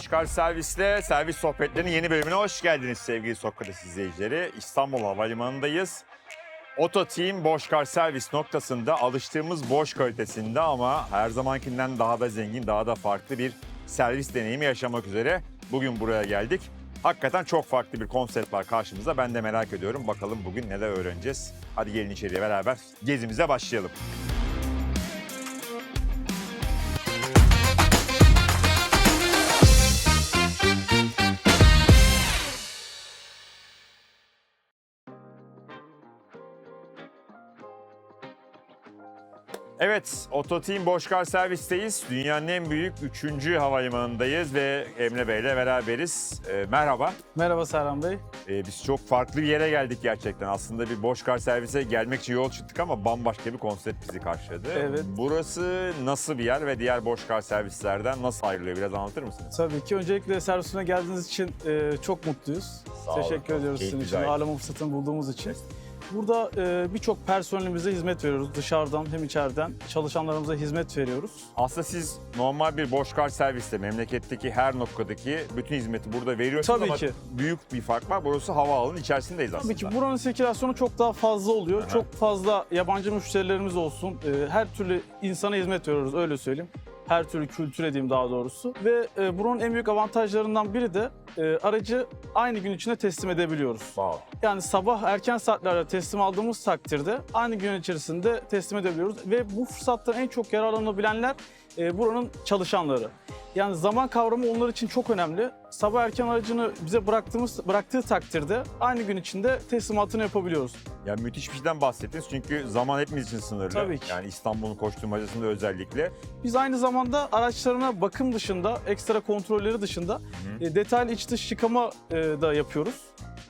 Boşkar Servis'le servis sohbetlerinin yeni bölümüne hoş geldiniz sevgili Sokrates izleyicileri. İstanbul Havalimanı'ndayız. Oto Team Boşkar servis noktasında alıştığımız boş kalitesinde ama her zamankinden daha da zengin, daha da farklı bir servis deneyimi yaşamak üzere bugün buraya geldik. Hakikaten çok farklı bir konsept var karşımızda. Ben de merak ediyorum. Bakalım bugün neler öğreneceğiz. Hadi gelin içeriye beraber gezimize başlayalım. Evet, Oto Team Boşkar Servis'teyiz. Dünyanın en büyük 3. havalimanındayız ve Emre Bey'le beraberiz. Ee, merhaba. Merhaba Serhan Bey. Ee, biz çok farklı bir yere geldik gerçekten. Aslında bir Boşkar Servis'e gelmek için yol çıktık ama bambaşka bir konsept bizi karşıladı. Evet. Burası nasıl bir yer ve diğer Boşkar servislerden nasıl ayrılıyor? Biraz anlatır mısınız? Tabii ki öncelikle servisine geldiğiniz için e, çok mutluyuz. Sağ olun. Teşekkür ediyoruz Keyif sizin için, güzel. ağırlama fırsatını bulduğumuz için. Burada e, birçok personelimize hizmet veriyoruz. Dışarıdan hem içeriden çalışanlarımıza hizmet veriyoruz. Aslında siz normal bir Boşkar serviste memleketteki her noktadaki bütün hizmeti burada veriyorsunuz Tabii ama ki. büyük bir fark var. Burası havaalanının içerisindeyiz aslında. Tabii ki buranın sirkülasyonu çok daha fazla oluyor. Çok fazla yabancı müşterilerimiz olsun. E, her türlü insana hizmet veriyoruz öyle söyleyeyim. Her türlü kültüre diyeyim daha doğrusu. Ve e, buranın en büyük avantajlarından biri de e, aracı aynı gün içinde teslim edebiliyoruz. Ol. Yani sabah erken saatlerde teslim aldığımız takdirde aynı gün içerisinde teslim edebiliyoruz. Ve bu fırsattan en çok yararlanabilenler e, buranın çalışanları. Yani zaman kavramı onlar için çok önemli. Sabah erken aracını bize bıraktığımız bıraktığı takdirde aynı gün içinde teslimatını yapabiliyoruz. Ya müthiş bir şeyden bahsettiniz çünkü zaman hepimiz için sınırlı. Tabii ki. Yani İstanbul'un koşturmacasında özellikle. Biz aynı zamanda araçlarına bakım dışında, ekstra kontrolleri dışında e, detaylı iç dış yıkama e, da yapıyoruz.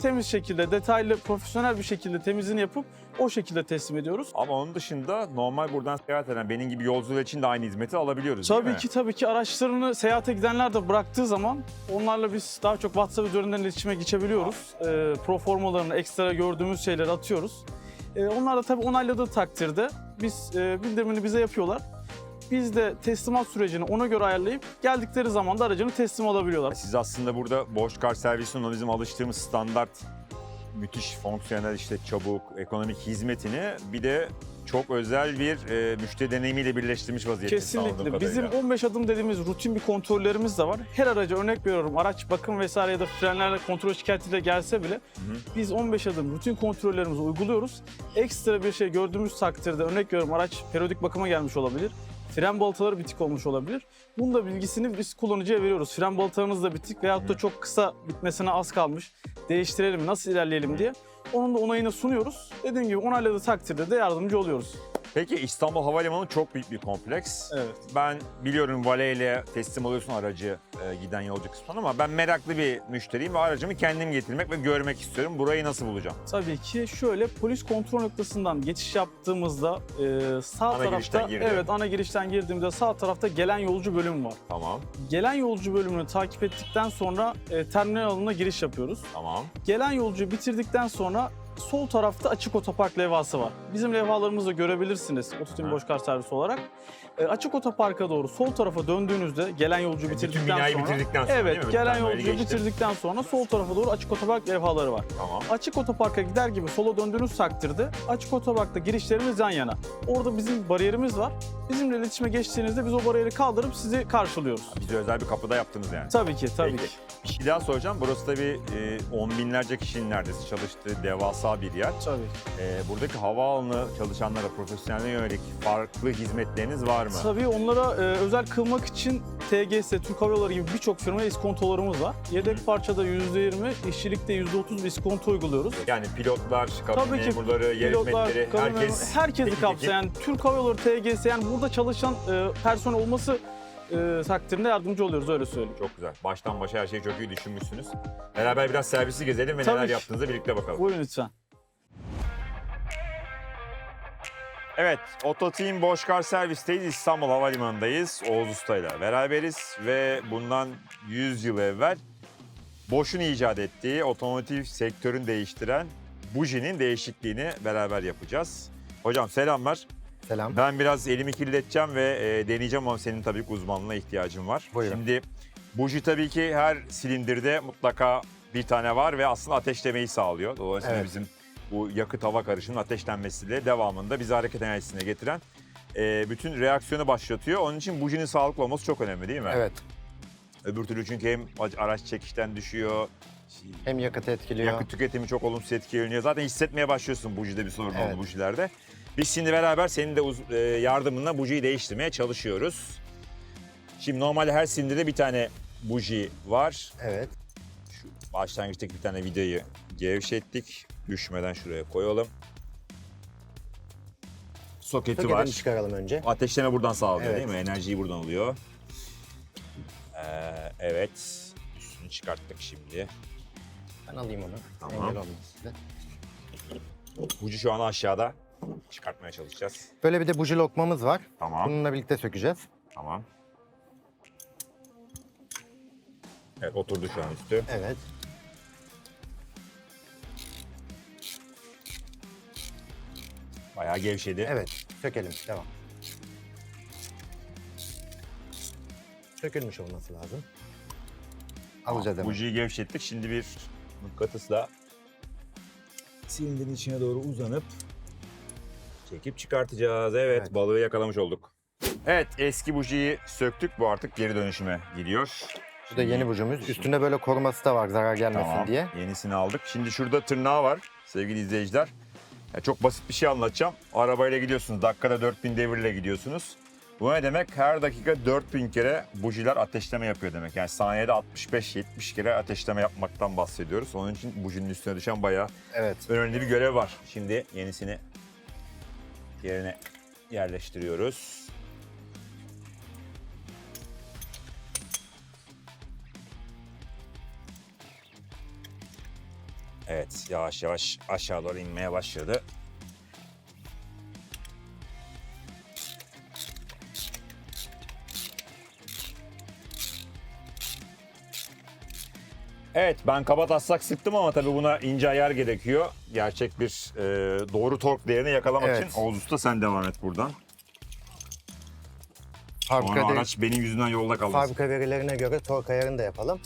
Temiz şekilde, detaylı, profesyonel bir şekilde temizliğini yapıp o şekilde teslim ediyoruz. Ama onun dışında normal buradan seyahat eden benim gibi yolcular için de aynı hizmeti alabiliyoruz Tabii ki tabii ki araçlarını seyahate gidenler de bıraktığı zaman onlarla biz daha çok WhatsApp üzerinden iletişime geçebiliyoruz. Ee, proformalarını, ekstra gördüğümüz şeyleri atıyoruz. Ee, onlar da tabii onayladığı takdirde biz e, bildirimini bize yapıyorlar. Biz de teslimat sürecini ona göre ayarlayıp geldikleri zaman da aracını teslim alabiliyorlar. Siz aslında burada Boşkar servisinin bizim alıştığımız standart müthiş fonksiyonel işte çabuk, ekonomik hizmetini bir de çok özel bir e, müşteri deneyimiyle birleştirmiş vaziyette. Kesinlikle. Bizim 15 adım dediğimiz rutin bir kontrollerimiz de var. Her araca örnek veriyorum araç bakım vesaire ya da frenlerle kontrol şikayetiyle gelse bile biz 15 adım rutin kontrollerimizi uyguluyoruz. Ekstra bir şey gördüğümüz takdirde örnek veriyorum araç periyodik bakıma gelmiş olabilir. Fren balataları bitik olmuş olabilir. Bunun da bilgisini biz kullanıcıya veriyoruz. Fren balatalarınız da bitik veyahut da çok kısa bitmesine az kalmış. Değiştirelim, nasıl ilerleyelim diye. Onun da onayını sunuyoruz. Dediğim gibi onayladığı takdirde de yardımcı oluyoruz. Peki İstanbul Havalimanı çok büyük bir kompleks. Evet. Ben biliyorum valeyle teslim alıyorsun aracı e, giden yolcu kısmını ama ben meraklı bir müşteriyim ve aracımı kendim getirmek ve görmek istiyorum. Burayı nasıl bulacağım? Tabii ki şöyle polis kontrol noktasından geçiş yaptığımızda e, sağ Ana girişten tarafta girdi. evet ana girişten girdiğimizde sağ tarafta gelen yolcu bölümü var. Tamam, Gelen yolcu bölümünü takip ettikten sonra e, terminal alanına giriş yapıyoruz. tamam. Gelen yolcuyu bitirdikten sonra sol tarafta açık otopark levhası var. Bizim levhalarımızı görebilirsiniz Ototim. Boşkar Servisi olarak. E, açık otoparka doğru sol tarafa döndüğünüzde gelen yolcu bitirdikten binayı sonra bitirdikten sonra Evet, değil mi? gelen Ben böyle yolcuyu geçtim. bitirdikten sonra sol tarafa doğru açık otopark levhaları var. Tamam. Açık otoparka gider gibi sola döndüğünüz takdirde açık otoparkta girişlerimiz yan yana. Orada bizim bariyerimiz var. Bizimle iletişime geçtiğinizde biz o bariyeri kaldırıp sizi karşılıyoruz. Bize özel bir kapıda yaptınız yani. Tabii ki, tabii Peki. ki. Bir şey daha soracağım. Burası tabii e, on binlerce kişinin neredeyse çalıştığı devasa bir yer. Tabii. E, buradaki havaalanı çalışanlara, profesyonel yönelik farklı hizmetleriniz var mı? Tabii onlara e, özel kılmak için TGS, Türk Hava Yolları gibi birçok firmaya iskontolarımız var. Yedek parçada %20, işçilikte %30 bir iskonto uyguluyoruz. Yani pilotlar, kabin Tabii ki memurları, yer Pilotlar, hizmetleri, kabin herkes... herkesi kapsayan Türk Hava Yolları TGS yani burada çalışan e, personel olması e, takdirinde yardımcı oluyoruz öyle söyleyeyim. Çok güzel. Baştan başa her şeyi çok iyi düşünmüşsünüz. Beraber biraz servisi gezelim ve Tabii neler ki. yaptığınızı birlikte bakalım. Buyurun lütfen. Evet, Oto Team Boşkar Servis'teyiz. İstanbul Havalimanı'ndayız. Oğuz Usta ile beraberiz ve bundan 100 yıl evvel Boş'un icat ettiği otomotiv sektörünü değiştiren bujinin değişikliğini beraber yapacağız. Hocam selamlar. Selam. Ben biraz elimi kirleteceğim ve e, deneyeceğim ama senin tabii ki uzmanlığına ihtiyacım var. Buyurun. Şimdi Buji tabii ki her silindirde mutlaka bir tane var ve aslında ateşlemeyi sağlıyor. Dolayısıyla Evet. bizim bu yakıt hava karışımının ateşlenmesiyle devamında bizi hareket enerjisine getiren e, bütün reaksiyonu başlatıyor. Onun için bujinin sağlıklı olması çok önemli değil mi? Evet. Öbür türlü çünkü hem araç çekişten düşüyor, Hem yakıt etkiliyor. yakıt tüketimi çok olumsuz etkileniyor. Zaten hissetmeye başlıyorsun bujide bir sorun Evet. oldu bujilerde. Biz şimdi beraber senin de e, yardımınla bujiyi değiştirmeye çalışıyoruz. Şimdi normalde her silindirde bir tane buji var. Evet. Şu başlangıçtaki bir tane vidayı gevşettik. Düşmeden şuraya koyalım. Soketi Soketini var. çıkaralım önce. Ateşleme buradan sağlıyor Evet. değil mi? Enerjiyi buradan alıyor. Ee, evet. Üstünü çıkarttık şimdi. Ben alayım onu. Tamam. Engel olmasın size. Buji şu an aşağıda. Çıkartmaya çalışacağız. Böyle bir de buji lokmamız var. Tamam. Bununla birlikte sökeceğiz. Tamam. Evet oturdu şu an üstü. Evet. Bayağı gevşedi. Evet. Sökelim. Devam. Sökülmüş olması lazım. Alacağız hemen. Bujiyi gevşettik. Şimdi bir mıknatısla silindirin içine doğru uzanıp çekip çıkartacağız. Evet, Evet. balığı yakalamış olduk. Evet eski bujiyi söktük. Bu artık geri dönüşüme gidiyor. Bu da yeni bujumuz. Üstünde böyle koruması da var zarar gelmesin Tamam. diye. Yenisini aldık. Şimdi şurada tırnağı var sevgili izleyiciler. Ya çok basit bir şey anlatacağım. Arabayla gidiyorsunuz. Dakikada 4000 devirle gidiyorsunuz. Bu ne demek? Her dakika 4000 kere bujiler ateşleme yapıyor demek. Yani saniyede 65-70 kere ateşleme yapmaktan bahsediyoruz. Onun için bujinin üstüne düşen bayağı Evet. önemli bir görev var. Şimdi yenisini yerine yerleştiriyoruz. Evet, yavaş yavaş aşağı doğru inmeye başladı. Evet, ben kaba taslak sıktım ama tabii buna ince ayar gerekiyor. Gerçek bir e, doğru tork değerini yakalamak Evet. için. Oğuz Usta sen devam et buradan. Fabrika, Sonra de- araç benim yüzümden yolda kalmasın. fabrika verilerine göre tork ayarını da yapalım.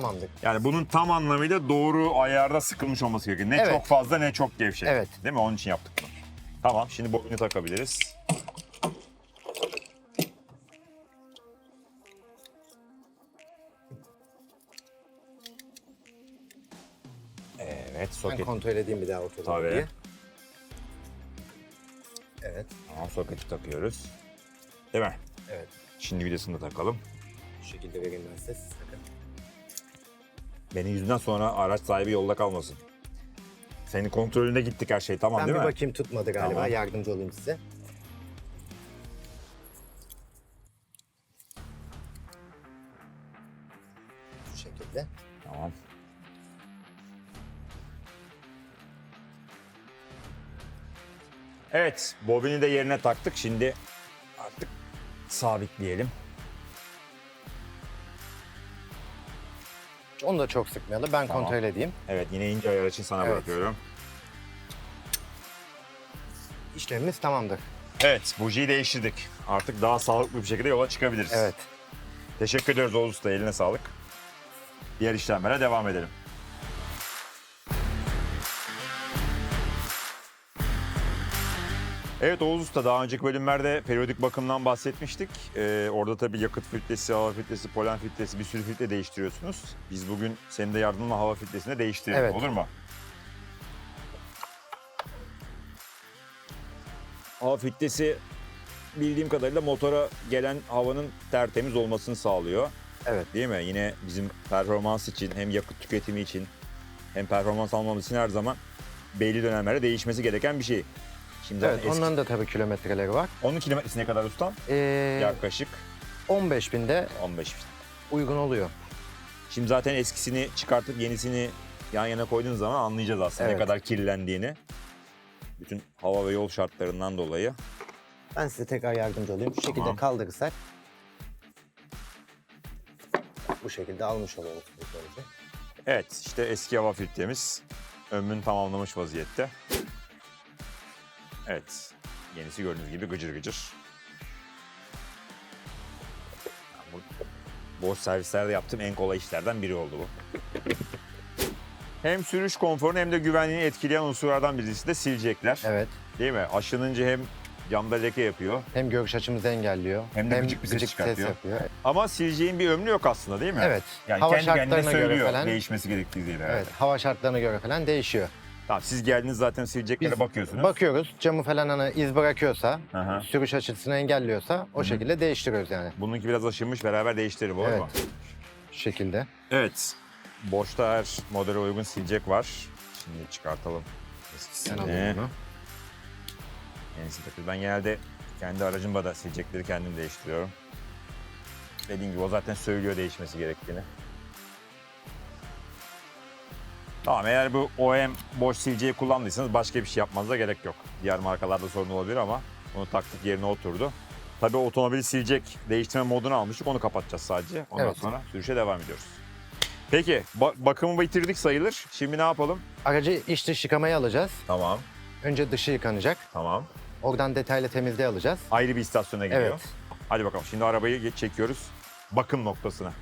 Tamamdır. Yani bunun tam anlamıyla doğru ayarda sıkılmış olması gerekiyor. Ne Evet. çok fazla ne çok gevşek. Evet. Değil mi? Onun için yaptık bunu. Tamam şimdi bobini takabiliriz. Evet Ben soket. kontrol edeyim bir daha oturdu Tabii. diye. Evet. Tamam soketi takıyoruz. Değil mi? Evet. Şimdi vidasını da takalım. Bu şekilde vereyim ben size. siz takın. Benim yüzümden sonra araç sahibi yolda kalmasın. Senin kontrolünde gittik her şey tamam Ben değil bir mi? bakayım tutmadı galiba. Tamam. Yardımcı olayım size. Bu şekilde. Tamam. Evet, bobini de yerine taktık. Şimdi artık sabitleyelim. Onu da çok sıkmayalım. Ben Tamam. kontrol edeyim. Evet, yine ince ayar için sana Evet. bırakıyorum. İşlemimiz tamamdır. Evet, bujiyi değiştirdik. Artık daha sağlıklı bir şekilde yola çıkabiliriz. Evet. Teşekkür ediyoruz Oğuz Usta, eline sağlık. Diğer işlemlere devam edelim. Evet Oğuz Usta daha önceki bölümlerde periyodik bakımdan bahsetmiştik. Ee, orada tabii yakıt filtresi, hava filtresi, polen filtresi bir sürü filtre değiştiriyorsunuz. Biz bugün senin de yardımınla hava filtresini de değiştirelim Evet. olur mu? Hava filtresi bildiğim kadarıyla motora gelen havanın tertemiz olmasını sağlıyor. Evet. Değil mi? Yine bizim performans için hem yakıt tüketimi için hem performans almamız için her zaman belli dönemlerde değişmesi gereken bir şey. Şimdi Evet, eski- onların da tabii kilometreleri var. Onun kilometresine kadar ustam? Ee, Yaklaşık 15 binde 15 bin. uygun oluyor. Şimdi zaten eskisini çıkartıp yenisini yan yana koyduğun zaman anlayacağız aslında ne Evet. kadar kirlendiğini. Bütün hava ve yol şartlarından dolayı. Ben size tekrar yardımcı olayım. Şu şekilde Tamam. kaldırırsak bu şekilde almış oluyoruz filtremizi. Evet işte eski hava filtremiz ömrünü tamamlamış vaziyette. Evet yenisi gördüğünüz gibi gıcır gıcır. Boş servislerde yaptığım en kolay işlerden biri oldu bu. Hem sürüş konforunu hem de güvenliğini etkileyen unsurlardan birisi de silecekler. Evet. Değil mi? Aşınınca hem camda leke yapıyor Hem görüş açımızı engelliyor. Hem de gıcık bir ses çıkartıyor. yapıyor. ama sileceğin bir ömrü yok aslında değil mi? Evet. Yani hava kendi kendine şartlarına göre söylüyor falan. değişmesi gerektiği yeri. Evet. Hava şartlarına göre falan değişiyor. Tamam siz geldiniz zaten sileceklere Biz bakıyorsunuz. Bakıyoruz camı falan hani iz bırakıyorsa, hı. sürüş açısını engelliyorsa o şekilde değiştiriyoruz yani. Bununki biraz aşınmış beraber değiştirir bu Evet. Şu şekilde. Evet. Boşta her modele uygun silecek var. Şimdi çıkartalım. Ben Eskisini. alayım bunu. Yenisi takıyor. Ben genelde kendi aracımda da silecekleri kendim değiştiriyorum. Dediğim gibi o zaten söylüyor değişmesi gerektiğini. Tamam eğer bu OEM boş sileceği kullandıysanız başka bir şey yapmanıza gerek yok. Diğer markalarda sorun olabilir ama onu taktık yerine oturdu. Tabii otomobili silecek değiştirme modunu almıştık onu kapatacağız sadece. Ondan Evet. sonra sürüşe devam ediyoruz. Peki ba- bakımı bitirdik sayılır. Şimdi ne yapalım? Aracı iç dış yıkamaya alacağız. Tamam. Önce dışı yıkanacak. Tamam. Oradan detaylı temizliğe alacağız. Ayrı bir istasyona gidiyor. Evet. Hadi bakalım şimdi arabayı geç çekiyoruz bakım noktasına.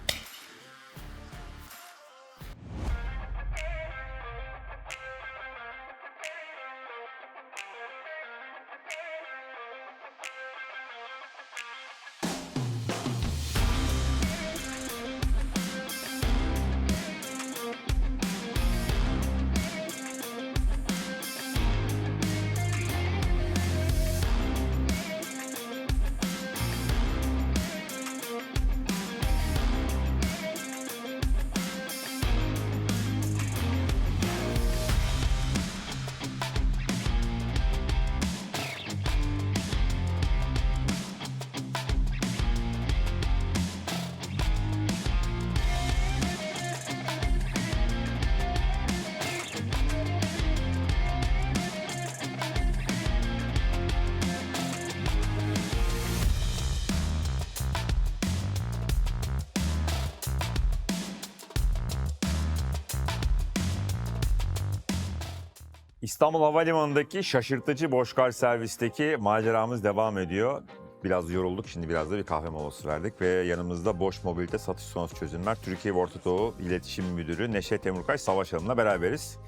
İstanbul Havalimanı'ndaki şaşırtıcı Boşkar servisteki maceramız devam ediyor. Biraz yorulduk şimdi biraz da bir kahve molası verdik ve yanımızda Boş Mobilite Satış Sonrası Çözümler Türkiye ve Orta Doğu İletişim Müdürü Neşet Temurkay Savaş Hanım'la beraberiz.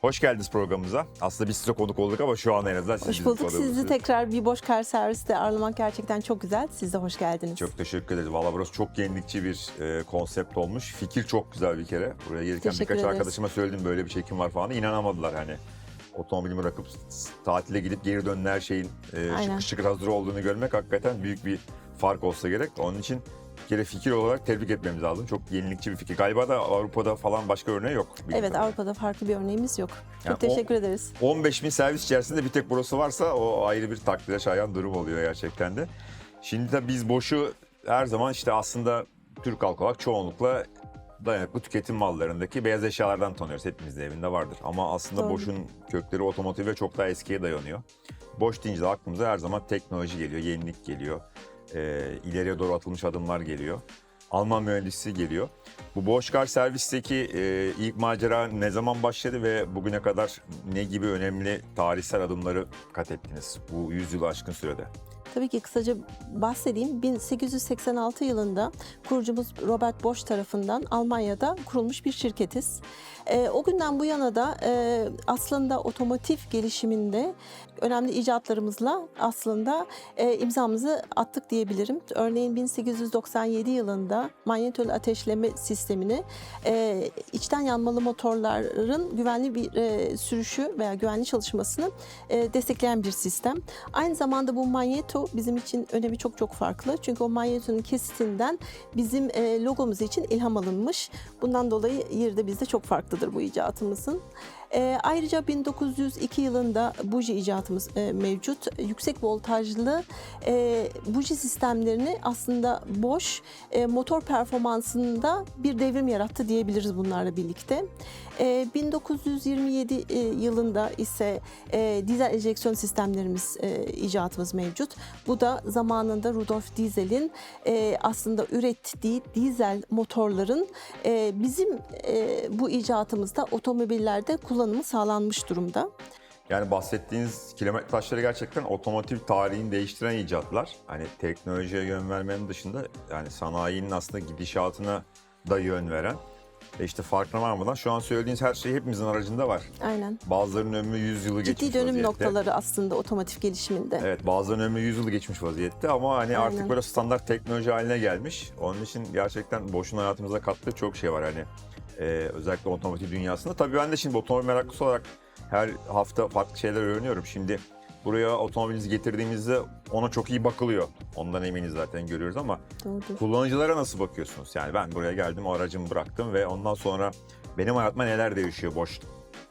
Hoş geldiniz programımıza. Aslında biz size konuk olduk ama şu an en azından siz Hoş bulduk. Sizi tekrar bir boş kar serviste ağırlamak gerçekten çok güzel. Siz de hoş geldiniz. Çok teşekkür ederiz. Valla burası çok yenilikçi bir e, konsept olmuş. Fikir çok güzel bir kere. Buraya gelirken Teşekkür birkaç ederiz. arkadaşıma söyledim böyle bir çekim var falan. İnanamadılar hani. Otomobilimi bırakıp tatile gidip geri dönen her şeyin e, şıkır şıkır hazır olduğunu görmek hakikaten büyük bir fark olsa gerek. Onun için bir kere fikir olarak tebrik etmemiz lazım. Çok yenilikçi bir fikir. Galiba da Avrupa'da falan başka örneği yok. Evet kadarıyla. Avrupa'da farklı bir örneğimiz yok. Yani Çok teşekkür ederiz. 15 bin servis içerisinde bir tek burası varsa o ayrı bir takdire şayan durum oluyor gerçekten de. Şimdi de biz boşu her zaman işte aslında Türk halkı olarak çoğunlukla dayanıklı tüketim mallarındaki beyaz eşyalardan tanıyoruz. Hepimizin evinde vardır. Ama aslında Doğru. boşun kökleri otomotive çok daha eskiye dayanıyor. Boş deyince de aklımıza her zaman teknoloji geliyor, yenilik geliyor. Ee, ileriye doğru atılmış adımlar geliyor. Alman mühendisi geliyor. Bu Boşkar servisteki e, ilk macera ne zaman başladı ve bugüne kadar ne gibi önemli tarihsel adımları kat ettiniz bu yüzyılı aşkın sürede? Tabii ki kısaca bahsedeyim. 1886 yılında kurucumuz Robert Bosch tarafından Almanya'da kurulmuş bir şirketiz. Ee, o günden bu yana da e, aslında otomotiv gelişiminde önemli icatlarımızla aslında e, imzamızı attık diyebilirim. Örneğin 1897 yılında manyetol ateşleme sistemini e, içten yanmalı motorların güvenli bir e, sürüşü veya güvenli çalışmasını e, destekleyen bir sistem. Aynı zamanda bu manyeto bizim için önemi çok çok farklı. Çünkü o manyetonun kesitinden bizim e, logomuz için ilham alınmış. Bundan dolayı yeri de bizde çok farklıdır bu icatımızın. E, ayrıca 1902 yılında buji icatımız e, mevcut. Yüksek voltajlı e, buji sistemlerini aslında boş e, motor performansında bir devrim yarattı diyebiliriz bunlarla birlikte. E, 1927 e, yılında ise e, dizel enjeksiyon sistemlerimiz e, icatımız mevcut. Bu da zamanında Rudolf Diesel'in e, aslında ürettiği dizel motorların e, bizim e, bu icatımızda otomobillerde kullanımı sağlanmış durumda. Yani bahsettiğiniz kilometre taşları gerçekten otomotiv tarihini değiştiren icatlar. Hani teknolojiye yön vermenin dışında yani sanayinin aslında gidişatına da yön veren. E işte farkına varmadan şu an söylediğiniz her şey hepimizin aracında var. Aynen. Bazılarının ömrü 100 yılı geçmiş Ciddi dönüm vaziyette. noktaları aslında otomotiv gelişiminde. Evet bazılarının ömrü 100 yılı geçmiş vaziyette ama hani artık Aynen. böyle standart teknoloji haline gelmiş. Onun için gerçekten boşuna hayatımıza kattığı çok şey var hani e, özellikle otomotiv dünyasında. Tabii ben de şimdi otomobil meraklısı olarak her hafta farklı şeyler öğreniyorum. Şimdi buraya otomobilinizi getirdiğimizde ona çok iyi bakılıyor. Ondan eminiz zaten görüyoruz ama Doğrudur. kullanıcılara nasıl bakıyorsunuz? Yani ben buraya geldim o aracımı bıraktım ve ondan sonra benim hayatıma neler değişiyor boş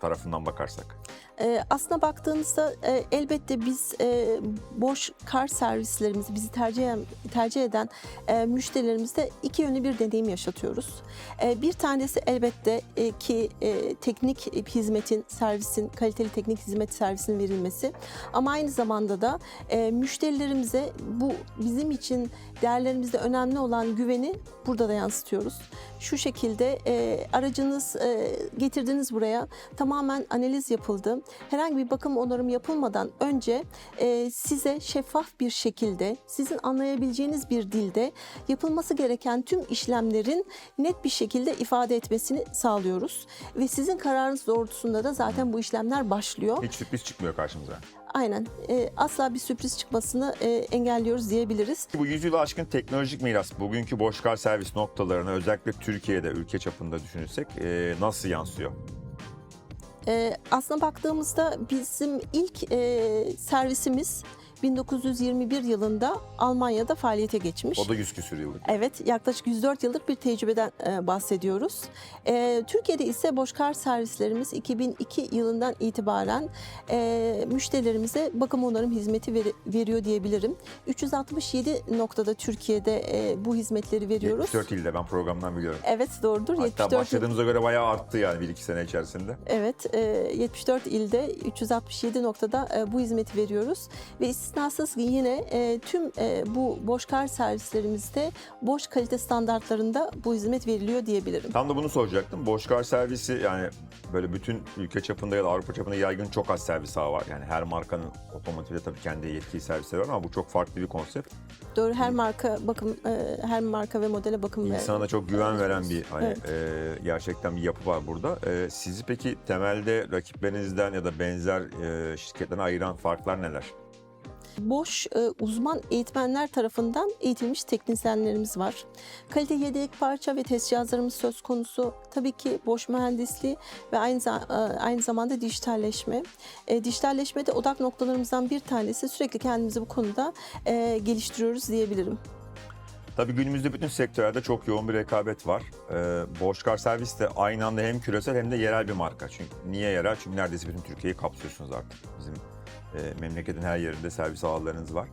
tarafından bakarsak. Ee, aslına baktığınızda e, elbette biz e, boş kar servislerimizi bizi tercih tercih eden e, müşterilerimizde iki yönlü bir deneyim yaşatıyoruz. E, bir tanesi elbette e, ki e, teknik hizmetin, servisin, kaliteli teknik hizmet servisinin verilmesi. Ama aynı zamanda da e, müşterilerimize bu bizim için değerlerimizde önemli olan güveni burada da yansıtıyoruz. Şu şekilde e, aracınız e, getirdiniz buraya tamamen analiz yapıldı. Herhangi bir bakım onarım yapılmadan önce e, size şeffaf bir şekilde sizin anlayabileceğiniz bir dilde yapılması gereken tüm işlemlerin net bir şekilde ifade etmesini sağlıyoruz. Ve sizin kararınız doğrultusunda da zaten bu işlemler başlıyor. Hiç sürpriz çıkmıyor karşımıza. Aynen. E, asla bir sürpriz çıkmasını e, engelliyoruz diyebiliriz. Bu yüzyılı aşkın teknolojik miras bugünkü boş kar servis noktalarına özellikle Türkiye'de ülke çapında düşünürsek e, nasıl yansıyor? E, aslına baktığımızda bizim ilk e, servisimiz 1921 yılında Almanya'da faaliyete geçmiş. O da yüz küsür yıllık. Evet, yaklaşık 104 yıllık bir tecrübeden e, bahsediyoruz. E, Türkiye'de ise Boşkar servislerimiz 2002 yılından itibaren e, müşterilerimize bakım onarım hizmeti veri- veriyor diyebilirim. 367 noktada Türkiye'de e, bu hizmetleri veriyoruz. 74 ilde ben programdan biliyorum. Evet doğrudur. Hatta 74 yıl- başladığımıza göre bayağı arttı yani 1-2 sene içerisinde. Evet, e, 74 ilde 367 noktada e, bu hizmeti veriyoruz ve istisnasız yine e, tüm e, bu boş kar servislerimizde boş kalite standartlarında bu hizmet veriliyor diyebilirim. Tam da bunu soracaktım. Boş kar servisi yani böyle bütün ülke çapında ya da Avrupa çapında yaygın çok az servis ağı var. Yani her markanın otomotivde tabii kendi yetkili servisleri var ama bu çok farklı bir konsept. Doğru her marka bakım e, her marka ve modele bakım İnsana da çok güven veren bir hani Evet. e, gerçekten bir yapı var burada. E, sizi peki temelde rakiplerinizden ya da benzer e, şirketlerden ayıran farklar neler? Boş e, uzman eğitmenler tarafından eğitilmiş teknisyenlerimiz var. Kalite yedek parça ve test cihazlarımız söz konusu. Tabii ki boş mühendisliği ve aynı, e, aynı zamanda dijitalleşme. E, dijitalleşmede odak noktalarımızdan bir tanesi sürekli kendimizi bu konuda e, geliştiriyoruz diyebilirim. Tabii günümüzde bütün sektörlerde çok yoğun bir rekabet var. Ee, Boşkar Servis de aynı anda hem küresel hem de yerel bir marka. Çünkü niye yerel? Çünkü neredeyse bütün Türkiye'yi kapsıyorsunuz artık. Bizim e, memleketin her yerinde servis ağlarınız var.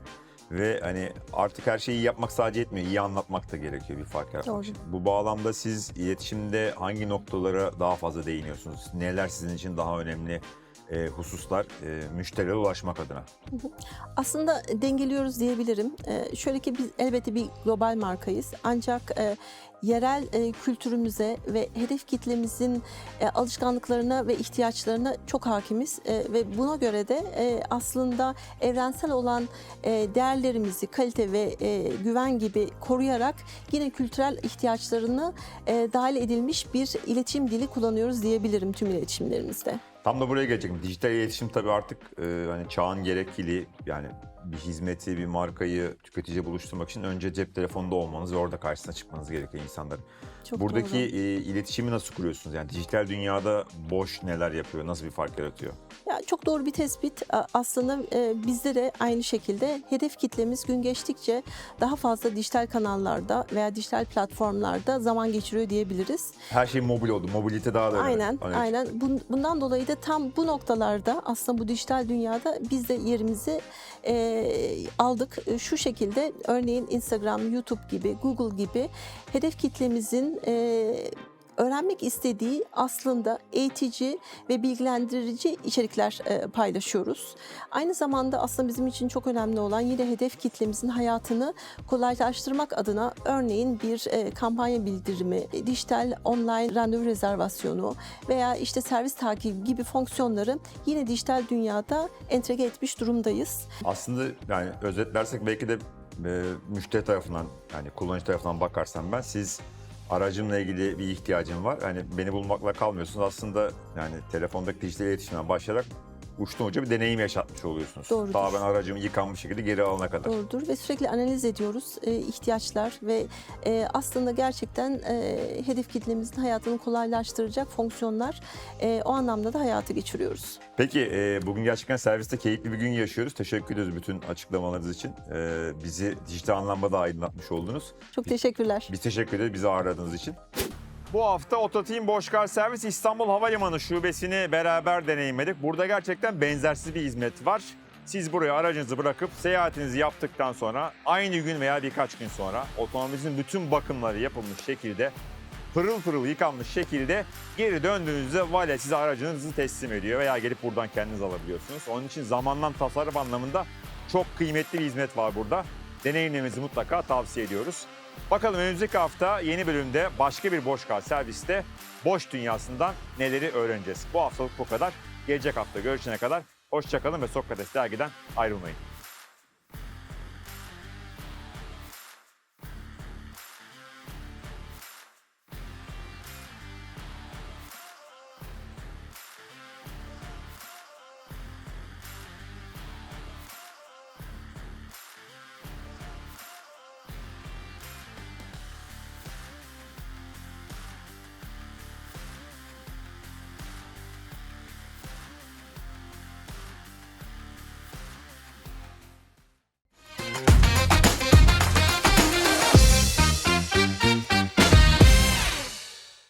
Ve hani artık her şeyi yapmak sadece yetmiyor. iyi anlatmak da gerekiyor bir fark yaratmak Doğru. için. Bu bağlamda siz iletişimde hangi noktalara daha fazla değiniyorsunuz? Neler sizin için daha önemli e, hususlar e, müşterilere ulaşmak adına? Aslında dengeliyoruz diyebilirim. Ee, şöyle ki biz elbette bir global markayız. Ancak e, yerel e, kültürümüze ve hedef kitlemizin e, alışkanlıklarına ve ihtiyaçlarına çok hakimiz. E, ve buna göre de e, aslında evrensel olan e, değerlerimizi, kalite ve e, güven gibi koruyarak yine kültürel ihtiyaçlarını e, dahil edilmiş bir iletişim dili kullanıyoruz diyebilirim tüm iletişimlerimizde. Tam da buraya gelecektim. Dijital iletişim tabii artık e, hani çağın gerekliliği yani bir hizmeti, bir markayı tüketiciye buluşturmak için önce cep telefonunda olmanız ve orada karşısına çıkmanız gerekiyor insanların. Çok Buradaki doğru. e, iletişimi nasıl kuruyorsunuz? Yani dijital dünyada boş neler yapıyor? Nasıl bir fark yaratıyor? Ya çok doğru bir tespit. Aslında e, bizde de aynı şekilde hedef kitlemiz gün geçtikçe daha fazla dijital kanallarda veya dijital platformlarda zaman geçiriyor diyebiliriz. Her şey mobil oldu. Mobilite daha da önemli. Aynen, Öne aynen. Bun- Bundan dolayı da tam bu noktalarda aslında bu dijital dünyada biz de yerimizi e, aldık. E, Şu şekilde örneğin Instagram, YouTube gibi, Google gibi hedef kitlemizin e, öğrenmek istediği aslında eğitici ve bilgilendirici içerikler e, paylaşıyoruz. Aynı zamanda aslında bizim için çok önemli olan yine hedef kitlemizin hayatını kolaylaştırmak adına örneğin bir e, kampanya bildirimi, dijital online randevu rezervasyonu veya işte servis takibi gibi fonksiyonları yine dijital dünyada entegre etmiş durumdayız. Aslında yani özetlersek belki de e, müşteri tarafından yani kullanıcı tarafından bakarsam ben siz aracımla ilgili bir ihtiyacım var. Yani beni bulmakla kalmıyorsunuz. Aslında yani telefondaki dijital iletişimden başlayarak uçtan uca bir deneyim yaşatmış oluyorsunuz. Doğrudur. Daha ben aracımı yıkanmış şekilde geri alana kadar. Doğrudur ve sürekli analiz ediyoruz e, ihtiyaçlar ve e, aslında gerçekten e, hedef kitlemizin hayatını kolaylaştıracak fonksiyonlar e, o anlamda da hayata geçiriyoruz. Peki e, bugün gerçekten serviste keyifli bir gün yaşıyoruz. Teşekkür ediyoruz bütün açıklamalarınız için. E, bizi dijital anlamda da aydınlatmış oldunuz. Çok teşekkürler. Biz teşekkür ederiz bizi ağırladığınız için. Bu hafta Ototeam Boşkar Servis İstanbul Havalimanı şubesini beraber deneyimledik. Burada gerçekten benzersiz bir hizmet var. Siz buraya aracınızı bırakıp seyahatinizi yaptıktan sonra aynı gün veya birkaç gün sonra otomobilinizin bütün bakımları yapılmış şekilde pırıl pırıl yıkanmış şekilde geri döndüğünüzde vale size aracınızı teslim ediyor veya gelip buradan kendiniz alabiliyorsunuz. Onun için zamandan tasarruf anlamında çok kıymetli bir hizmet var burada. Deneyimlemenizi mutlaka tavsiye ediyoruz. Bakalım önümüzdeki hafta yeni bölümde başka bir boş kar serviste boş dünyasından neleri öğreneceğiz. Bu haftalık bu kadar. Gelecek hafta görüşene kadar hoşçakalın ve Sokrates dergiden ayrılmayın.